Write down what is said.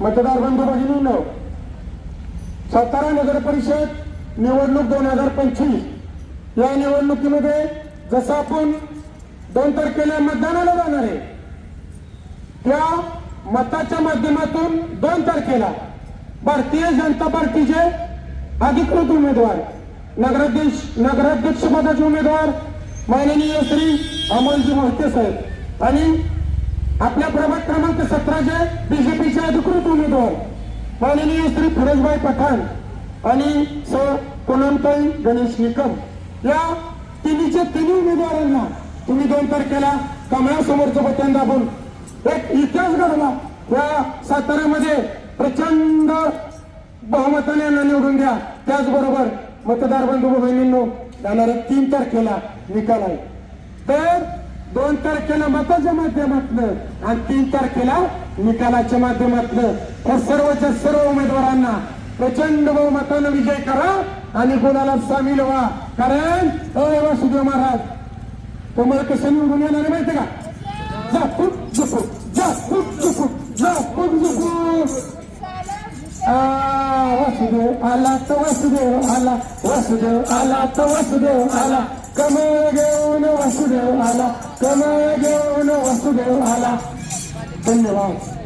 मतदार बंधू भगिनीनं सातारा नगर परिषद निवडणूक दोन हजार पंचवीस. या निवडणुकीमध्ये जसं आपण दोन तारखेला मतदानाला जाणार आहे त्या मताच्या माध्यमातून दोन तारखेला भारतीय जनता पार्टीचे अधिकृत उमेदवार नगराध्यक्ष नगराध्यक्ष पदाचे उमेदवार माननीय श्री अमोलजी मोहते साहेब आणि आपल्या प्रभाग क्रमांक सतराचे बीजेपीचे अधिकृत उमेदवार माननीय श्री फिरोजभाई पठाण आणि सर पूनमताई गणेश निकम या तिन्हीच्या तिन्ही उमेदवारांना तुम्ही दोन तारखेला कमळासमोरचं बटन दाबून? एक इतिहास घडला या साताऱ्यामध्ये प्रचंड बहुमताने यांना निवडून द्या. त्याचबरोबर मतदार बंधू बहिणींनो जाणाऱ्या तीन तारखेला निकाल आहे. तर दोन तारखेला मताच्या माध्यमातलं आणि तीन तारखेला निकालाच्या माध्यमातलं तर सर्वच्या सर्व उमेदवारांना प्रचंड बहुमतानं विजय करा आणि गुणाला सामील व्हा. कारण अय वासुदेव महाराज तुम्हाला कसं निवडून येणार माहिती का? झापूक जा खूप झुपूक जा खूप आ, वासुदेव आला तर वासुदेव आला वासुदेव आला तर वासुदेव आला. कमळ घेऊन वासुदेव आला कमळ घेऊन वासुदेव आला. धन्यवाद.